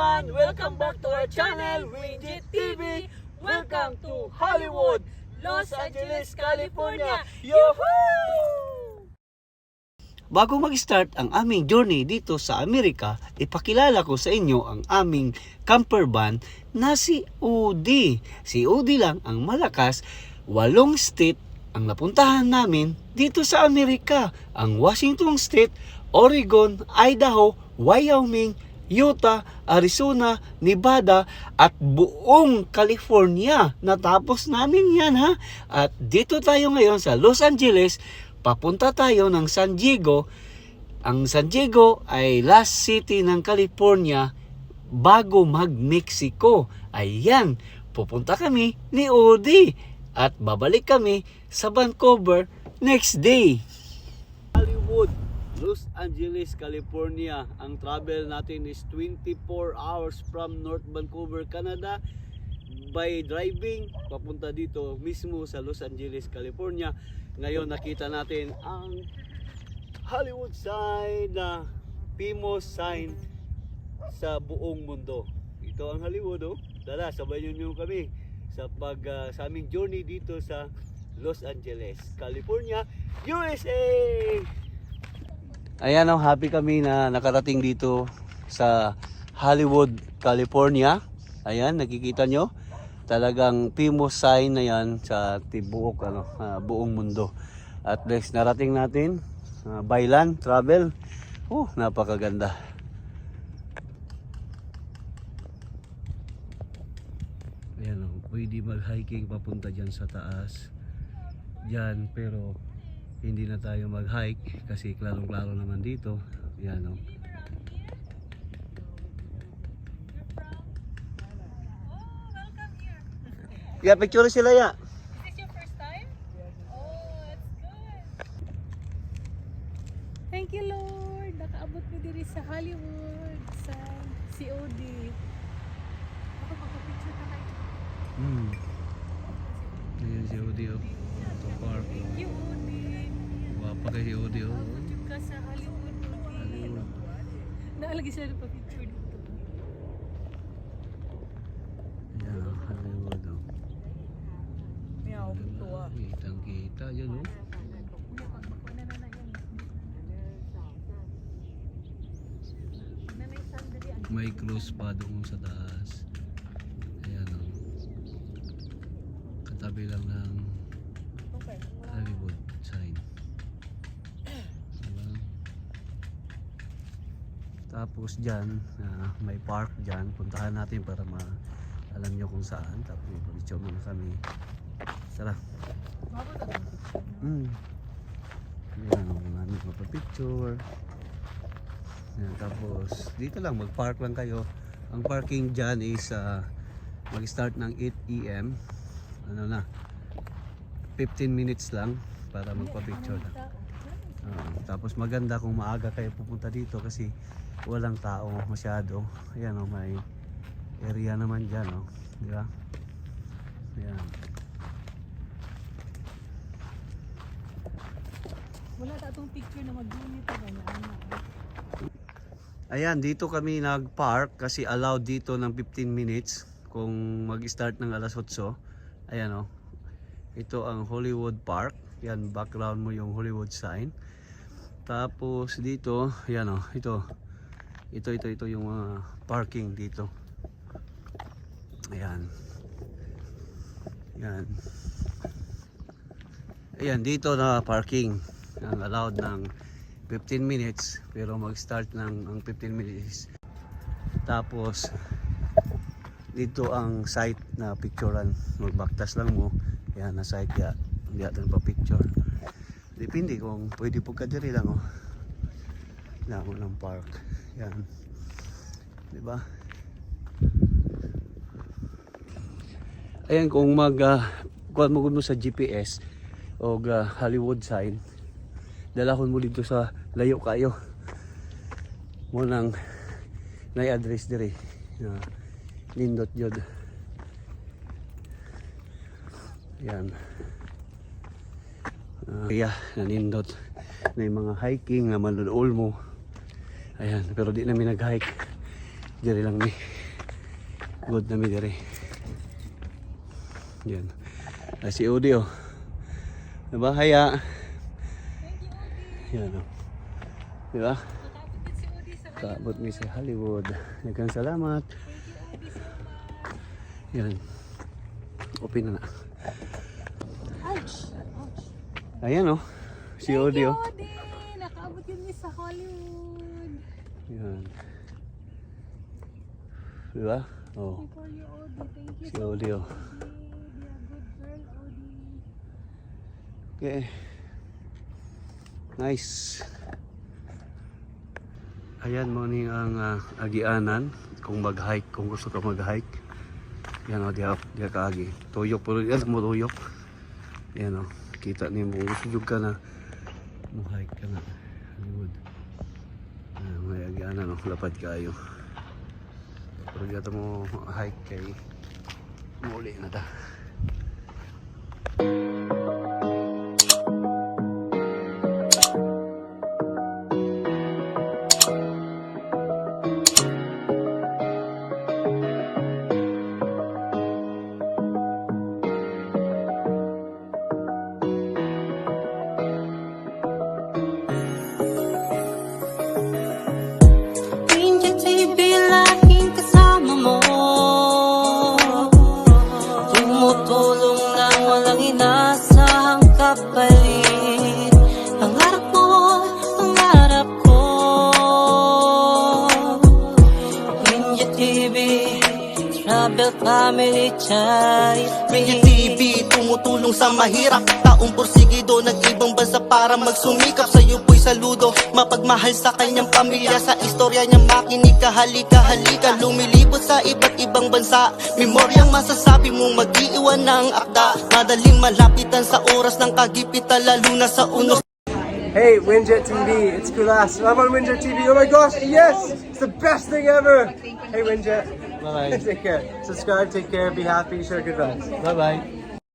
everyone! Welcome back to our channel, Widget TV! Welcome to Hollywood, Los Angeles, California! Yahoo! Bago mag-start ang aming journey dito sa Amerika, ipakilala ko sa inyo ang aming camper van na si Udi. Si Udi lang ang malakas, walong state ang napuntahan namin dito sa Amerika. Ang Washington State, Oregon, Idaho, Wyoming, Utah, Arizona, Nevada at buong California. Natapos namin yan ha. At dito tayo ngayon sa Los Angeles. Papunta tayo ng San Diego. Ang San Diego ay last city ng California bago mag-Mexico. Ayan, pupunta kami ni Odi at babalik kami sa Vancouver next day. Los Angeles, California. Ang travel natin is 24 hours from North Vancouver, Canada by driving papunta dito mismo sa Los Angeles, California. Ngayon nakita natin ang Hollywood sign na famous sign sa buong mundo. Ito ang Hollywood oh. Tara, sabayan niyo kami sa pag ah, sa aming journey dito sa Los Angeles, California, USA. Ayan oh, happy kami na nakarating dito sa Hollywood, California. Ayan, nakikita nyo. Talagang famous sign na yan sa tibuok, ano, ah, buong mundo. At next, narating natin, uh, by land, travel. Oh, napakaganda. Ayan oh, pwede mag-hiking papunta dyan sa taas. Dyan, pero hindi na tayo mag-hike kasi klarong-klaro naman dito. Ayan oh. Yeah, picture sila ya. Is this your first time? Oh, that's good. Thank you, Lord. Nakaabot mo diri sa Hollywood, sa COD. Ako magpa-picture ka kayo. Hmm. Ayan si Odi oh. Ito park. Thank you, Oh. Abot ka sa Hollywood. Hollywood. Naalagi sila pa picture dito. Ayan oh, Hollywood oh. Meow, tuwa. Kitang kita dyan oh. Kuya, pag makuna na na yan. Sandali ang May cruise pa doon sa taas. Ayan o. Katabi lang ng. Hollywood sign. Diba? Tapos dyan, ah, may park dyan. Puntahan natin para ma alam nyo kung saan. Tapos may picture muna kami. Tara. Mm. Ayan, marami magpa-picture. Ayan, tapos dito lang, mag-park lang kayo. Ang parking dyan is ah, mag-start ng 8 a.m. Ano na, 15 minutes lang para magpa-picture lang. Ah, tapos maganda kung maaga kayo pupunta dito kasi walang tao masyado. Ayan o, may area naman dyan o. Di ba? Ayan. Wala ta itong picture na mag-unit pa na ano. Ayan, dito kami nag-park kasi allowed dito ng 15 minutes kung mag-start ng alas 8. Ayan oh. Ito ang Hollywood Park. Yan, background mo yung Hollywood sign. Tapos dito, ayan oh, ito. Ito, ito, ito yung mga parking dito. Ayan. Ayan. Ayan, dito na parking. Ang allowed ng 15 minutes pero mag-start ng ang 15 minutes tapos dito ang site na picturean magbaktas lang mo yan na site ya atin pa picture depende kung pwede po ka diri lang oh. Lang ng park. Yan. Di ba ayan kung mag uh, kuha mo kuno sa GPS o uh, Hollywood sign dalahon mo dito sa layo kayo. Mo nang na-address dire na nindot yun yan uh, yeah, nanindot na yung mga hiking na manunool mo ayan pero di namin nag-hike Diri lang ni. Good na diri. Yan. Ah, si Udi oh. Diba? Haya. Yan oh. Diba? Odi Kaabot mi sa Hollywood. Daghang salamat. Yan. Open na na. Ouch! Ayan oh. Si Odi oh. Odi! Nakaabot yun sa Hollywood. Yan. Diba? Oh. For you, Odi. Thank you Si so Odi oh. Okay. Nice. Ayan mo ni ang ah, agianan kung mag-hike, kung gusto ka mag-hike. Yan o, diya, diya ka agi. Tuyok, pero yan mo tuyok. Yan o, kita ni mo. Gusto ka na mag-hike ka na. Hollywood. Ah, may agianan o, lapad kayo. Pero dito mo hike kay muli na ta. Family Charity Ranger TV, tumutulong sa mahirap Taong porsigido ng ibang bansa para magsumikap Sa'yo po'y saludo, mapagmahal sa kanyang pamilya Sa istorya niya makinig ka, halika, halika Lumilibot sa iba't ibang bansa Memoryang masasabi mong mag-iiwan ng akda Madaling malapitan sa oras ng kagipitan Lalo na sa unos Hey, Winjet TV, it's Kulas. I'm on Winjet TV. Oh my gosh, yes! It's the best thing ever! Hey, Winjet. Bye-bye. take care. Subscribe, take care, be happy, share good vibes. Bye-bye.